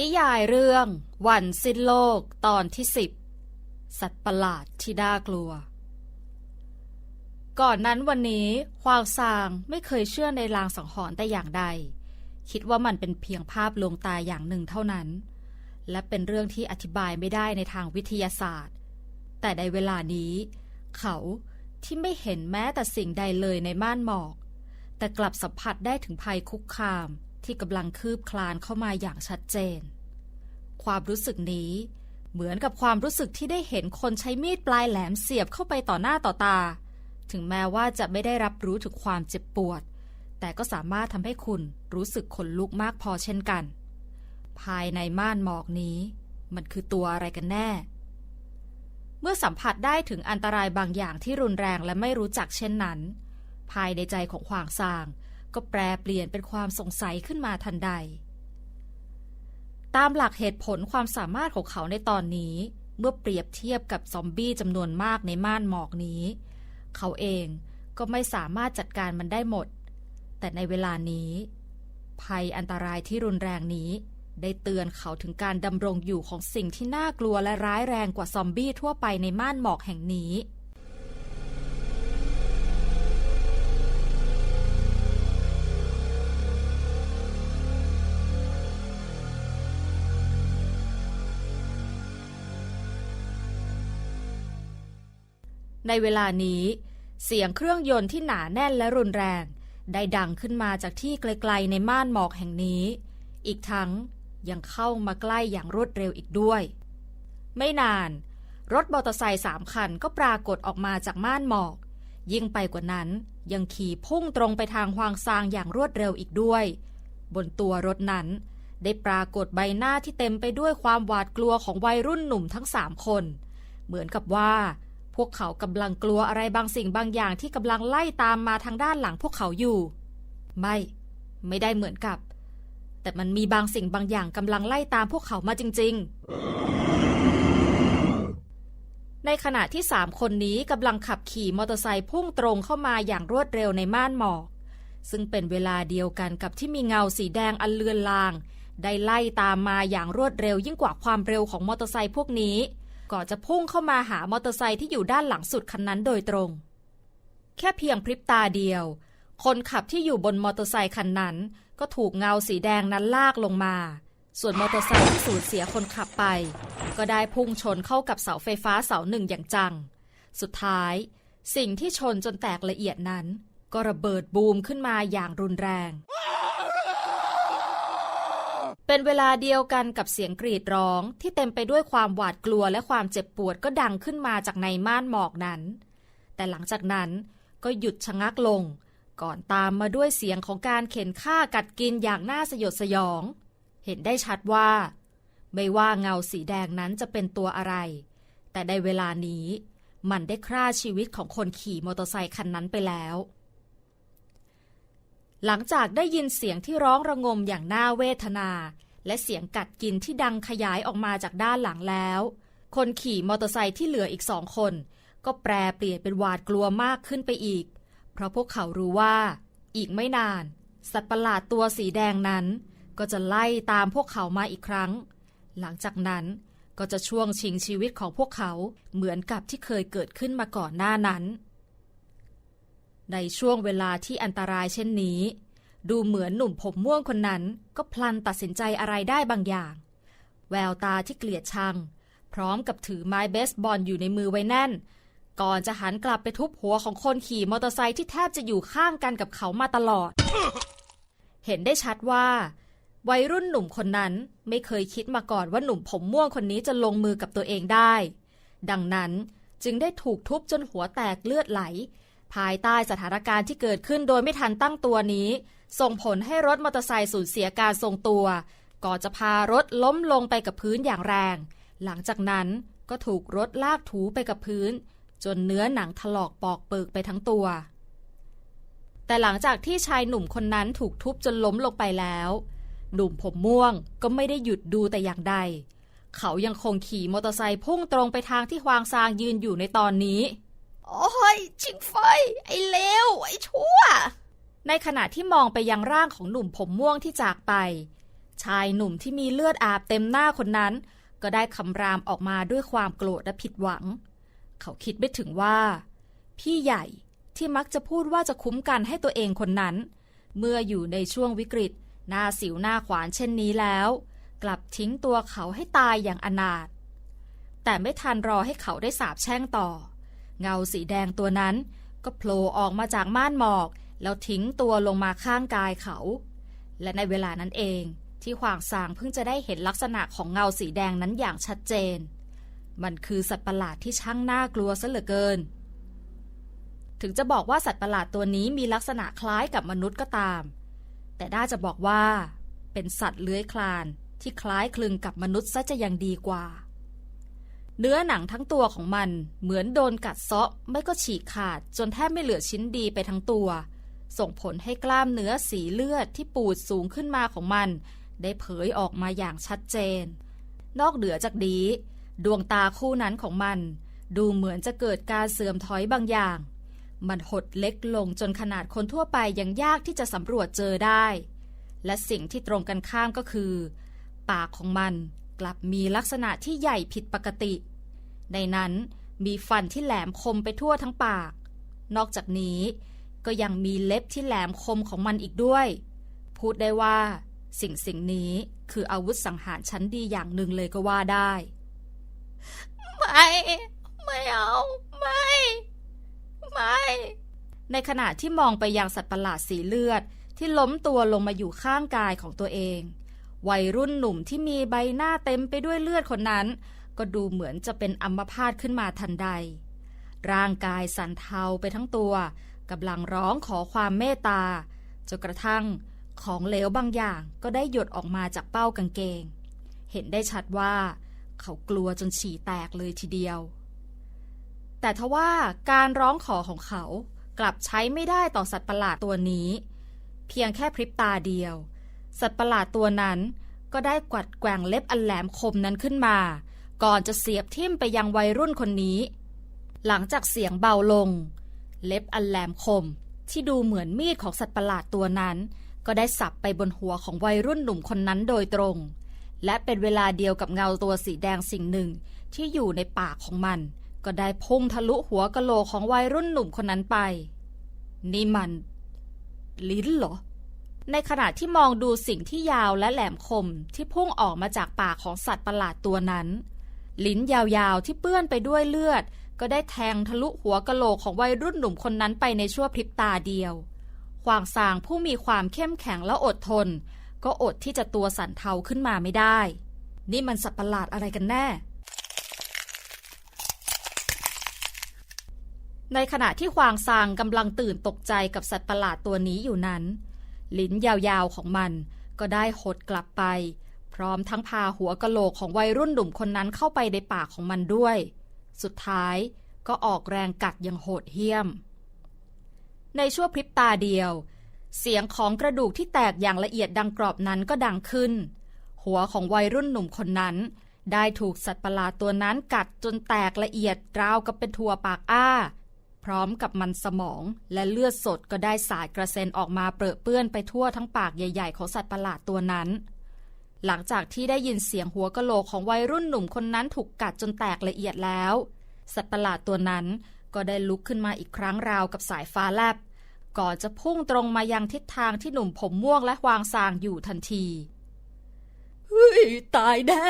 นิยายเรื่อง วันสิ้นโลกตอนที่สิบสัตว์ประหลาดที่น่ากลัว ก่อนนั้นวันนี้ฮวาวซางไม่เคยเชื่อในลางสังหรณ์แต่อย่างใด คิดว่ามันเป็นเพียงภาพลวงตาอย่างหนึ่งเท่านั้น และเป็นเรื่องที่อธิบายไม่ได้ในทางวิทยาศาสตร์ แต่ในเวลานี้ เขาที่ไม่เห็นแม้แต่สิ่งใดเลยในม่านหมอก แต่กลับสัมผัสได้ถึงภัยคุกคาม ที่กำลังคืบคลานเข้ามาอย่างชัดเจน ความรู้สึกนี้เหมือนกับความรู้สึกที่ได้เห็นคนใช้มีดปลายแหลมเสียบเข้าไปต่อหน้าต่อตา ถึงแม้ว่าจะไม่ได้รับรู้ถึงความเจ็บปวด แต่ก็สามารถทำให้คุณรู้สึกขนลุกมากพอเช่นกัน ภายในม่านหมอกนี้ มันคือตัวอะไรกันแน่ เมื่อสัมผัสได้ถึงอันตรายบางอย่างที่รุนแรงและไม่รู้จักเช่นนั้น ภายในใจของขวางซาง ก็แปรเปลี่ยนเป็นความสงสัยขึ้นมาทันใด ตามหลักเหตุผลความสามารถของเขาในตอนนี้เมื่อเปรียบเทียบกับซอมบี้จำนวนมากในม่านหมอกนี้ เขาเองก็ไม่สามารถจัดการมันได้หมด แต่ในเวลานี้ ภัยอันตรายที่รุนแรงนี้ ได้เตือนเขาถึงการดำรงอยู่ของสิ่งที่น่ากลัวและร้ายแรงกว่าซอมบี้ทั่วไปในม่านหมอกแห่งนี้ ในเวลานี้ เสียงเครื่องยนต์ที่หนาแน่นและรุนแรง ได้ดังขึ้นมาจากที่ไกลๆในม่านหมอกแห่งนี้ อีกทั้งยังเข้ามาใกล้อย่างรวดเร็วอีกด้วย ไม่นาน รถมอเตอร์ไซค์สามคันก็ปรากฏออกมาจากม่านหมอก ยิ่งไปกว่านั้นยังขี่พุ่งตรงไปทางฮวางซางอย่างรวดเร็วอีกด้วย บนตัวรถนั้น ได้ปรากฏใบหน้าที่เต็มไปด้วยความหวาดกลัวของวัยรุ่นหนุ่มทั้งสามคน เหมือนกับว่า พวกเขากำลังกลัวอะไรบางสิ่งบางอย่างที่กำลังไล่ตามมาทางด้านหลังพวกเขาอยู่ ไม่ ไม่ได้เหมือนกับ แต่มันมีบางสิ่งบางอย่างกำลังไล่ตามพวกเขามาจริง ๆ ในขณะที่สามคนนี้กำลังขับขี่มอเตอร์ไซค์พุ่งตรงเข้ามาอย่างรวดเร็วในม่านหมอก ซึ่งเป็นเวลาเดียวกันกับที่มีเงาสีแดงอันเลือนลาง ได้ไล่ตามมาอย่างรวดเร็วยิ่งกว่าความเร็วของมอเตอร์ไซค์พวกนี้ ก่อนจะพุ่งเข้ามาหามอเตอร์ไซค์ที่อยู่ด้านหลังสุดคันนั้นโดยตรง แค่เพียงพริบตาเดียว คนขับที่อยู่บนมอเตอร์ไซค์คันนั้น ก็ถูกเงาสีแดงนั้นลากลงมา ส่วนมอเตอร์ไซค์ที่สูญเสียคนขับไป ก็ได้พุ่งชนเข้ากับเสาไฟฟ้าเสาหนึ่งอย่างจัง สุดท้าย สิ่งที่ชนจนแตกละเอียดนั้น ก็ระเบิดบูมขึ้นมาอย่างรุนแรง เป็นเวลาเดียวกันกับเสียงกรีดร้องที่เต็มไปด้วยความหวาดกลัวและความเจ็บปวดก็ดังขึ้นมาจากในม่านหมอกนั้น แต่หลังจากนั้นก็หยุดชะงักลง ก่อนตามมาด้วยเสียงของการเข็นฆ่ากัดกินอย่างน่าสยดสยอง เห็นได้ชัดว่า ไม่ว่าเงาสีแดงนั้นจะเป็นตัวอะไร แต่ในเวลานี้มันได้ฆ่าชีวิตของคนขี่มอเตอร์ไซคันนั้นไปแล้ว หลังจากได้ยินเสียงที่ร้องระงมอย่างน่าเวทนา และเสียงกัดกินที่ดังขยายออกมาจากด้านหลังแล้ว คนขี่มอเตอร์ไซค์ที่เหลืออีกสองคน ก็แปรเปลี่ยนเป็นหวาดกลัวมากขึ้นไปอีก เพราะพวกเขารู้ว่า อีกไม่นาน สัตว์ประหลาดตัวสีแดงนั้น ก็จะไล่ตามพวกเขามาอีกครั้ง หลังจากนั้นก็จะช่วงชิงชีวิตของพวกเขาเหมือนกับที่เคยเกิดขึ้นมาก่อนหน้านั้น ในช่วงเวลาที่อันตรายเช่นนี้ ดูเหมือนหนุ่มผมม่วงคนนั้นก็พลันตัดสินใจอะไรได้บางอย่าง แววตาที่เกลียดชัง พร้อมกับถือไม้เบสบอลอยู่ในมือไว้แน่น ก่อนจะหันกลับไปทุบหัวของคนขี่มอเตอร์ไซค์ที่แทบจะอยู่ข้างกันกับเขามาตลอด เห็นได้ชัดว่า วัยรุ่นหนุ่มคนนั้นไม่เคยคิดมาก่อนว่าหนุ่มผมม่วงคนนี้จะลงมือกับตัวเองได้ ดังนั้นจึงได้ถูกทุบจนหัวแตกเลือดไหล ภายใต้สถานการณ์ที่เกิดขึ้นโดยไม่ทันตั้งตัวนี้ ส่งผลให้รถมอเตอร์ไซค์สูญเสียการทรงตัวก่อนจะพารถล้มลงไปกับพื้นอย่างแรง หลังจากนั้นก็ถูกรถลากถูไปกับพื้น จนเนื้อหนังถลอกปอกเปิกไปทั้งตัว แต่หลังจากที่ชายหนุ่มคนนั้นถูกทุบจนล้มลงไปแล้ว หนุ่มผมม่วงก็ไม่ได้หยุดดูแต่อย่างใด เขายังคงขี่มอเตอร์ไซค์พุ่งตรงไปทางที่ฮวางซางยืนอยู่ในตอนนี้ โอ้ยชิงไฟ ไอ้เลว ไอ้ชั่ว ในขณะที่มองไปยังร่างของหนุ่มผมม่วงที่จากไป ชายหนุ่มที่มีเลือดอาบเต็มหน้าคนนั้น ก็ได้คำรามออกมาด้วยความโกรธและผิดหวัง เขาคิดไม่ถึงว่า พี่ใหญ่ที่มักจะพูดว่าจะคุ้มกันให้ตัวเองคนนั้น เมื่ออยู่ในช่วงวิกฤต หน้าสิวหน้าขวานเช่นนี้แล้ว กลับทิ้งตัวเขาให้ตายอย่างอนาถแต่ไม่ทันรอให้เขาได้สาบแช่งต่อ เงาสีแดงตัวนั้น ก็โผล่ออกมาจากม่านหมอก แล้วทิ้งตัวลงมาข้างกายเขา และในเวลานั้นเองที่ขวางซางเพิ่งจะได้เห็นลักษณะของเงาสีแดงนั้นอย่างชัดเจน มันคือสัตว์ประหลาดที่ช่างน่ากลัวซะเหลือเกิน ถึงจะบอกว่าสัตว์ประหลาดตัวนี้มีลักษณะคล้ายกับมนุษย์ก็ตาม แต่น่าจะบอกว่า เป็นสัตว์เลื้อยคลานที่คล้ายคลึงกับมนุษย์ซะจะยังดีกว่า เนื้อหนังทั้งตัวของมันเหมือนโดนกัดเซาะไม่ก็ฉีกขาดจนแทบไม่เหลือชิ้นดีไปทั้งตัว ส่งผลให้กล้ามเนื้อสีเลือดที่ปูดสูงขึ้นมาของมัน ได้เผยออกมาอย่างชัดเจน นอกเหนือจากนี้ ดวงตาคู่นั้นของมัน ดูเหมือนจะเกิดการเสื่อมถอยบางอย่าง มันหดเล็กลงจนขนาดคนทั่วไปยังยากที่จะสำรวจเจอได้ และสิ่งที่ตรงกันข้ามก็คือ ปากของมัน กลับมีลักษณะที่ใหญ่ผิดปกติ ในนั้นมีฟันที่แหลมคมไปทั่วทั้งปาก นอกจากนี้ก็ยังมีเล็บที่แหลมคมของมันอีกด้วย พูดได้ว่า สิ่งสิ่งนี้คืออาวุธสังหารชั้นดีอย่างหนึ่งเลยก็ว่าได้ ไม่ ไม่เอา ไม่ ไม่ ในขณะที่มองไปยังสัตว์ประหลาดสีเลือดที่ล้มตัวลงมาอยู่ข้างกายของตัวเอง วัยรุ่นหนุ่มที่มีใบหน้าเต็มไปด้วยเลือดคนนั้น ก็ดูเหมือนจะเป็นอัมพาตขึ้นมาทันใด ร่างกายสั่นเทาไปทั้งตัวกำลังร้องขอความเมตตาจนกระทั่งของเหลวบางอย่างก็ได้หยดออกมาจากเป้ากางเกง เห็นได้ชัดว่า เขากลัวจนฉี่แตกเลยทีเดียว แต่ทว่าการร้องขอของเขากลับใช้ไม่ได้ต่อสัตว์ประหลาดตัวนี้ เพียงแค่พริบตาเดียว สัตว์ประหลาดตัวนั้น ก็ได้กวัดแกว่งเล็บอันแหลมคมนั้นขึ้นมา ก่อนจะเสียบทิ่มไปยังวัยรุ่นคนนี้ หลังจากเสียงเบาลง เล็บอันแหลมคม ที่ดูเหมือนมีดของสัตว์ประหลาดตัวนั้น ก็ได้สับไปบนหัวของวัยรุ่นหนุ่มคนนั้นโดยตรง และเป็นเวลาเดียวกับเงาตัวสีแดงสิ่งหนึ่งที่อยู่ในปากของมัน ก็ได้พุ่งทะลุหัวกะโหลกของวัยรุ่นหนุ่มคนนั้นไป นี่มัน ลิ้นเหรอ ในขณะที่มองดูสิ่งที่ยาวและแหลมคมที่พุ่งออกมาจากปากของสัตว์ประหลาดตัวนั้น ลิ้นยาวๆที่เปื้อนไปด้วยเลือด ก็ได้แทงทะลุหัวกะโหลกของวัยรุ่นหนุ่มคนนั้นไปในชั่วพริบตาเดียวขวางซางผู้มีความเข้มแข็งและอดทน ก็อดที่จะตัวสั่นเทาขึ้นมาไม่ได้ นี่มันสัตว์ประหลาดอะไรกันแน่ ในขณะที่ควางซางกำลังตื่นตกใจกับสัตว์ประหลาดตัวนี้อยู่นั้น ลิ้นยาวๆของมัน ก็ได้หดกลับไป พร้อมทั้งพาหัวกะโหลกของวัยรุ่นหนุ่มคนนั้นเข้าไปในปากของมันด้วย สุดท้ายก็ออกแรงกัดอย่างโหดเหี้ยม ในชั่วพริบตาเดียว เสียงของกระดูกที่แตกอย่างละเอียดดังกรอบนั้นก็ดังขึ้น หัวของวัยรุ่นหนุ่มคนนั้น ได้ถูกสัตว์ประหลาดตัวนั้นกัดจนแตกละเอียดราวกับเป็นถั่วปากอ้า พร้อมกับมันสมอง และเลือดสดก็ได้สาดกระเซ็นออกมาเปรอะเปื้อนไปทั่วทั้งปากใหญ่ ๆ ของสัตว์ประหลาดตัวนั้น หลังจากที่ได้ยินเสียงหัวกะโหลกของวัยรุ่นหนุ่มคนนั้นถูกกัดจนแตกละเอียดแล้ว สัตว์ประหลาดตัวนั้นก็ได้ลุกขึ้นมาอีกครั้งราวกับสายฟ้าแลบ ก่อนจะพุ่งตรงมายังทิศทางที่หนุ่มผมม่วงและวางซางอยู่ทันทีเฮ้ยตายแน่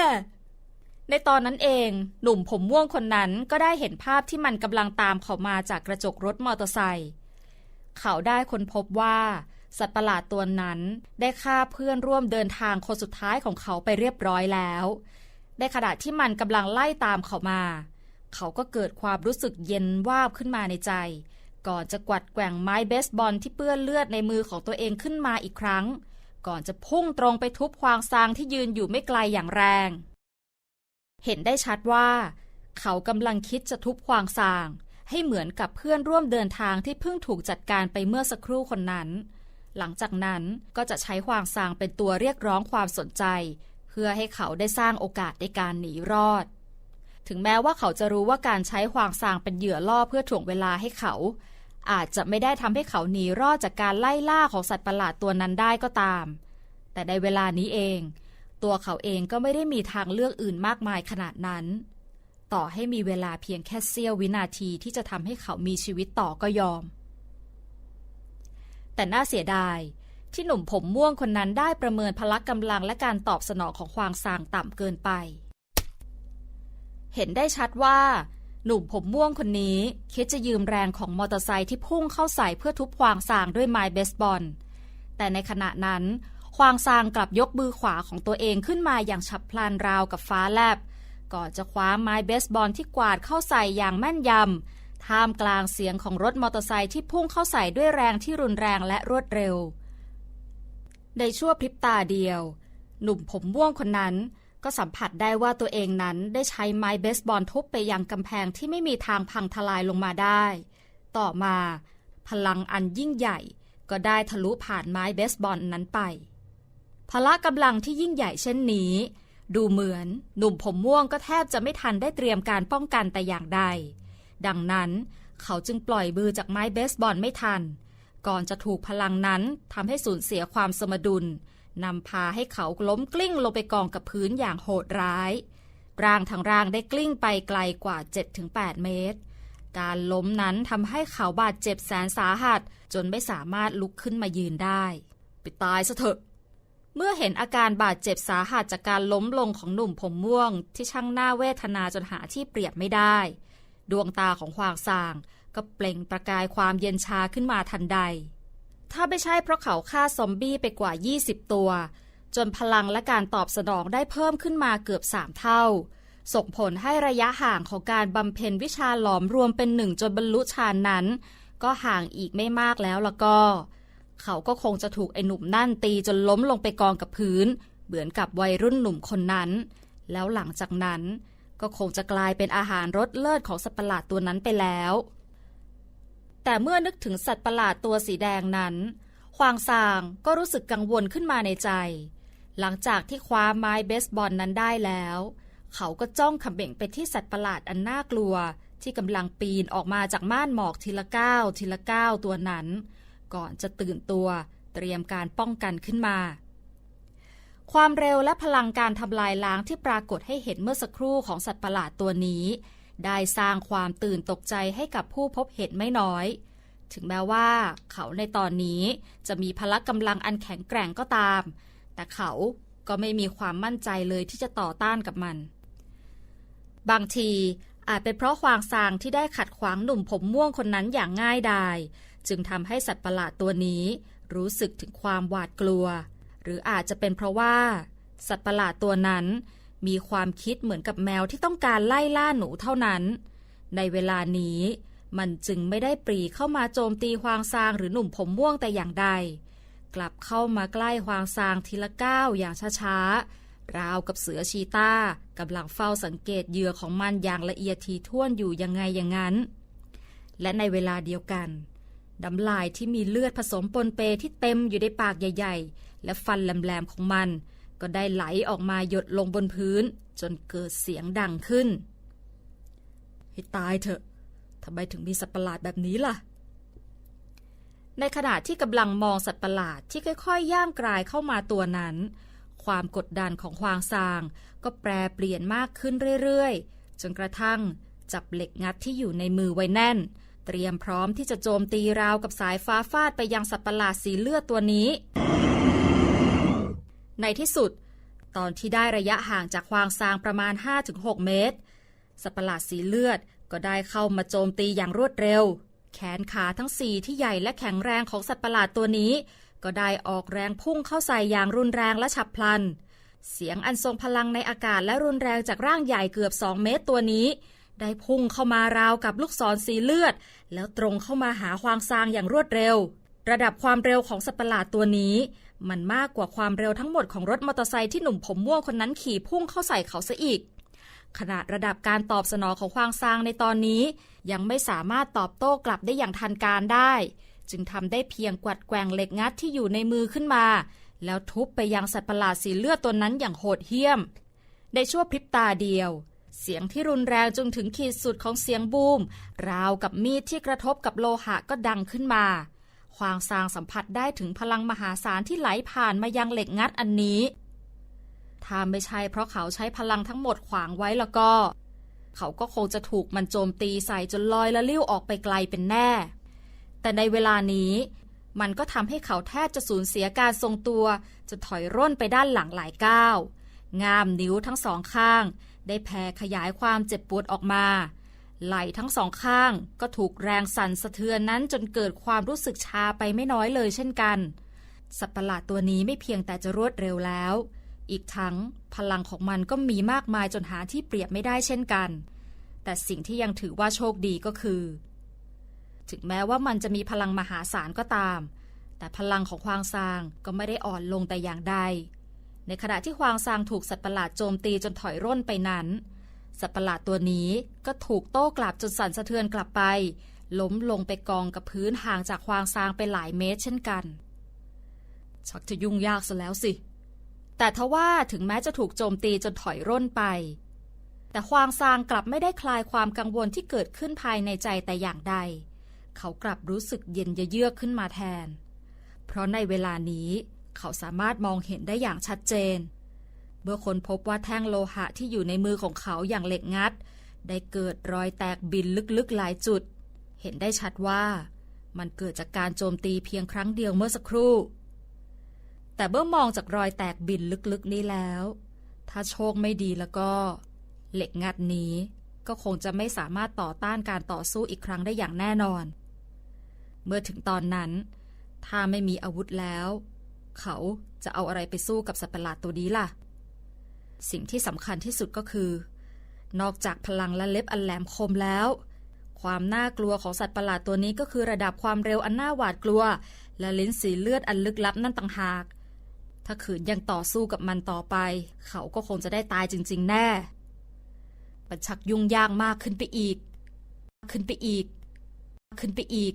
ในตอนนั้นเอง หนุ่มผมม่วงคนนั้นก็ได้เห็นภาพที่มันกำลังตามเขามาจากกระจกรถมอเตอร์ไซค์เขาได้ค้นพบว่า สัตว์ประหลาดตัวนั้นได้ฆ่าเพื่อนร่วมเดินทางคนสุดท้ายของเขาไปเรียบร้อยแล้ว ในขณะที่มันกำลังไล่ตามเขามา เขาก็เกิดความรู้สึกเย็นวาบขึ้นมาในใจ ก่อนจะกวัดแกว่งไม้เบสบอลที่เปื้อนเลือดในมือของตัวเองขึ้นมาอีกครั้ง ก่อนจะพุ่งตรงไปทุบควางซางที่ยืนอยู่ไม่ไกลอย่างแรง เห็นได้ชัดว่า เขากำลังคิดจะทุบควางซาง ให้เหมือนกับเพื่อนร่วมเดินทางที่เพิ่งถูกจัดการไปเมื่อสักครู่คนนั้น หลังจากนั้นก็จะใช้ควางซางเป็นตัวเรียกร้องความสนใจ เพื่อให้เขาได้สร้างโอกาสในการหนีรอด ถึงแม้ว่าเขาจะรู้ว่าการใช้ควางซางเป็นเหยื่อล่อเพื่อถ่วงเวลาให้เขา อาจจะไม่ได้ทำให้เขาหนีรอดจากการไล่ล่าของสัตว์ประหลาดตัวนั้นได้ก็ตาม แต่ในเวลานี้เอง ตัวเขาเองก็ไม่ได้มีทางเลือกอื่นมากมายขนาดนั้น ต่อให้มีเวลาเพียงแค่เสี้ยววินาทีที่จะทำให้เขามีชีวิตต่อก็ยอม แต่น่าเสียดายที่หนุ่มผมม่วงคนนั้นได้ประเมินพละกำลังและการตอบสนองของควางซางต่ำเกินไป เห็นได้ชัดว่า หนุ่มผมม่วงคนนี้คิดจะยืมแรงของมอเตอร์ไซค์ที่พุ่งเข้าใส่เพื่อทุบควางซางด้วยไม้เบสบอล แต่ในขณะนั้น ควางซางกลับยกมือขวาของตัวเองขึ้นมาอย่างฉับพลันราวกับฟ้าแลบ ก่อนจะคว้าไม้เบสบอลที่กวาดเข้าใส่อย่างแม่นยำ ท่ามกลางเสียงของรถมอเตอร์ไซค์ที่พุ่งเข้าใส่ด้วยแรงที่รุนแรงและรวดเร็ว ในชั่วพริบตาเดียว หนุ่มผมม่วงคนนั้นก็สัมผัสได้ว่าตัวเองนั้นได้ใช้ไม้เบสบอลทุบไปยังกำแพงที่ไม่มีทางพังทลายลงมาได้ ต่อมา พลังอันยิ่งใหญ่ก็ได้ทะลุผ่านไม้เบสบอลนั้นไป พละกำลังที่ยิ่งใหญ่เช่นนี้ ดูเหมือนหนุ่มผมม่วงก็แทบจะไม่ทันได้เตรียมการป้องกันแต่อย่างใด ดังนั้นเขาจึงปล่อยมือจากไม้เบสบอลไม่ทัน ก่อนจะถูกพลังนั้นทำให้สูญเสียความสมดุลนำพาให้เขาล้มกลิ้งลงไปกองกับพื้นอย่างโหดร้ายร่างทั้งร่างได้กลิ้งไปไกลกว่า 7-8 เมตร การล้มนั้นทำให้เขาบาดเจ็บแสนสาหัส จนไม่สามารถลุกขึ้นมายืนได้ ไปตายซะเถอะ เมื่อเห็นอาการบาดเจ็บสาหัสจากการล้มลงของหนุ่มผมม่วง ที่ช่างหน้าเวทนาจนหาที่เปรียบไม่ได้ ดวงตาของควางซาง ก็เปล่งประกายความเย็นชาขึ้นมาทันใด ถ้าไม่ใช่เพราะเขาฆ่าซอมบี้ไปกว่า 20 ตัว จนพลังและการตอบสนองได้เพิ่มขึ้นมาเกือบ3เท่า ส่งผลให้ระยะห่างของการบำเพ็ญวิชาหลอมรวมเป็นหนึ่งจนบรรลุฌานนั้น ก็ห่างอีกไม่มากแล้วล้วก็ เขาก็คงจะถูกไอ้หนุ่มนั่นตีจนล้มลงไปกองกับพื้น เหมือนกับวัยรุ่นหนุ่มคนนั้น แล้วหลังจากนั้นก็คงจะกลายเป็นอาหารรสเลิศของสัตว์ประหลาดตัวนั้นไปแล้ว แต่เมื่อนึกถึงสัตว์ประหลาดตัวสีแดงนั้นควางซางก็รู้สึกกังวลขึ้นมาในใจ หลังจากที่คว้าไม้เบสบอลนั้นได้แล้ว เขาก็จ้องเขม่งไปที่สัตว์ประหลาดอันน่ากลัวที่กำลังปีนออกมาจากม่านหมอกทีละก้าวทีละก้าวตัวนั้น ก่อนจะตื่นตัว เตรียมการป้องกันขึ้นมา ความเร็วและพลังการทำลายล้างที่ปรากฏให้เห็นเมื่อสักครู่ของสัตว์ประหลาดตัวนี้ ได้สร้างความตื่นตกใจให้กับผู้พบเห็นไม่น้อย ถึงแม้ว่า เขาในตอนนี้จะมีพละกำลังอันแข็งแกร่งก็ตาม แต่เขาก็ไม่มีความมั่นใจเลยที่จะต่อต้านกับมัน บางทีอาจเป็นเพราะควางซางที่ได้ขัดขวางหนุ่มผมม่วงคนนั้นอย่างง่ายดาย จึงทำให้สัตว์ประหลาดตัวนี้ รู้สึกถึงความหวาดกลัว หรืออาจจะเป็นเพราะว่า สัตว์ประหลาดตัวนั้น มีความคิดเหมือนกับแมวที่ต้องการไล่ล่าหนูเท่านั้น ในเวลานี้ มันจึงไม่ได้ปรีเข้ามาโจมตีควางซางหรือหนุ่มผมม่วงแต่อย่างใด กลับเข้ามาใกล้ควางซางทีละก้าวอย่างช้าๆราวกับเสือชีตา้ากำลังเฝ้าสังเกตเหยื่อของมันอย่างละเอียดทีท่วนอยู่ยังไงอย่างนั้น และในเวลาเดียวกัน น้ำลายที่มีเลือดผสมปนเปที่เต็มอยู่ในปากใหญ่ ๆ และฟันแหลมๆของมัน ก็ได้ไหลออกมาหยดลงบนพื้น จนเกิดเสียงดังขึ้น ให้ตายเถอะทำไมถึงมีสัตว์ประหลาดแบบนี้ล่ะ ในขณะที่กำลังมองสัตว์ประหลาดที่ค่อยๆ ย่างกลายเข้ามาตัวนั้น ความกดดันของควางซาง ก็แปรเปลี่ยนมากขึ้นเรื่อยๆ จนกระทั่งจับเหล็กงัดที่อยู่ในมือไว้แน่น เตรียมพร้อมที่จะโจมตีราวกับสายฟ้าฟาดไปยังสัตว์ประหลาดสีเลือดตัวนี้ ในที่สุด ตอนที่ได้ระยะห่างจากควางซางประมาณ 5-6 เมตร สัตว์ประหลาดสีเลือดก็ได้เข้ามาโจมตีอย่างรวดเร็ว แขนขาทั้งสี่ที่ใหญ่และแข็งแรงของสัตว์ประหลาดตัวนี้ ก็ได้ออกแรงพุ่งเข้าใส่อย่างรุนแรงและฉับพลัน เสียงอันทรงพลังในอากาศและรุนแรงจากร่างใหญ่เกือบ 2 เมตรตัวนี้ ได้พุ่งเข้ามาราวกับลูกศรสีเลือด แล้วตรงเข้ามาหาควางซางอย่างรวดเร็ว ระดับความเร็วของสัตว์ประหลาดตัวนี้ มันมากกว่าความเร็วทั้งหมดของรถมอเตอร์ไซค์ที่หนุ่มผมม่วงคนนั้นขี่พุ่งเข้าใส่เขาซะอีกขนาดระดับการตอบสนองของควางซางในตอนนี้ ยังไม่สามารถตอบโต้กลับได้อย่างทันการได้ จึงทำได้เพียงกวัดแกว่งเหล็กงัดที่อยู่ในมือขึ้นมา แล้วทุบไปยังสัตว์ประหลาดสีเลือดตัวนั้นอย่างโหดเหี้ยม ในชั่วพริบตาเดียว เสียงที่รุนแรงจนถึงขีดสุดของเสียงบูม ราวกับมีดที่กระทบกับโลหะก็ดังขึ้นมา ควางซางสัมผัสได้ถึงพลังมหาศาลที่ไหลผ่านมายังเหล็กงัดอันนี้ ถ้าไม่ใช่เพราะเขาใช้พลังทั้งหมดขวางไว้แล้วก็ เขาก็คงจะถูกมันโจมตีใส่จนลอยละลิ้วออกไปไกลเป็นแน่ แต่ในเวลานี้มันก็ทำให้เขาแทบจะสูญเสียการทรงตัวจนถอยร่นไปด้านหลังหลายก้าว งามนิ้วทั้งสองข้าง ได้แผ่ขยายความเจ็บปวดออกมา ไหล่ทั้งสองข้างก็ถูกแรงสั่นสะเทือนนั้นจนเกิดความรู้สึกชาไปไม่น้อยเลยเช่นกัน สัตว์ประหลาดตัวนี้ไม่เพียงแต่จะรวดเร็วแล้ว อีกทั้งพลังของมันก็มีมากมายจนหาที่เปรียบไม่ได้เช่นกัน แต่สิ่งที่ยังถือว่าโชคดีก็คือ ถึงแม้ว่ามันจะมีพลังมหาศาลก็ตาม แต่พลังของควางซางก็ไม่ได้อ่อนลงแต่อย่างใด ในขณะที่ควางซางถูกสัตว์ประหลาดโจมตีจนถอยร่นไปนั้น สัตว์ประหลาดตัวนี้ก็ถูกโต้กลับจนสั่นสะเทือนกลับไป ล้มลงไปกองกับพื้นห่างจากควางซางไปหลายเมตรเช่นกัน ชักจะยุ่งยากซะแล้วสิ แต่ทว่าถึงแม้จะถูกโจมตีจนถอยร่นไป แต่ควางซางกลับไม่ได้คลายความกังวลที่เกิดขึ้นภายในใจแต่อย่างใด เขากลับรู้สึกเย็นเยือกขึ้นมาแทน เพราะในเวลานี้ เขาสามารถมองเห็นได้อย่างชัดเจน เมื่อคนพบว่าแท่งโลหะที่อยู่ในมือของเขาอย่างเหล็กงัด ได้เกิดรอยแตกบินลึกๆหลายจุด เห็นได้ชัดว่า มันเกิดจากการโจมตีเพียงครั้งเดียวเมื่อสักครู่ แต่เมื่อมองจากรอยแตกบินลึกๆนี้แล้ว ถ้าโชคไม่ดีแล้วก็ เหล็กงัดนี้ก็คงจะไม่สามารถต่อต้านการต่อสู้อีกครั้งได้อย่างแน่นอน เมื่อถึงตอนนั้น ถ้าไม่มีอาวุธแล้ว เขาจะเอาอะไรไปสู้กับสัตว์ประหลาดตัวนี้ล่ะ สิ่งที่สำคัญที่สุดก็คือ นอกจากพลังและเล็บอันแหลมคมแล้ว ความน่ากลัวของสัตว์ประหลาดตัวนี้ก็คือระดับความเร็วอันน่าหวาดกลัว และลิ้นสีเลือดอันลึกลับนั่นต่างหาก ถ้าขืนยังต่อสู้กับมันต่อไป เขาก็คงจะได้ตายจริง ๆ แน่มันชักยุ่งยากมากขึ้นไปอีก ขึ้นไปอีก ขึ้นไปอีก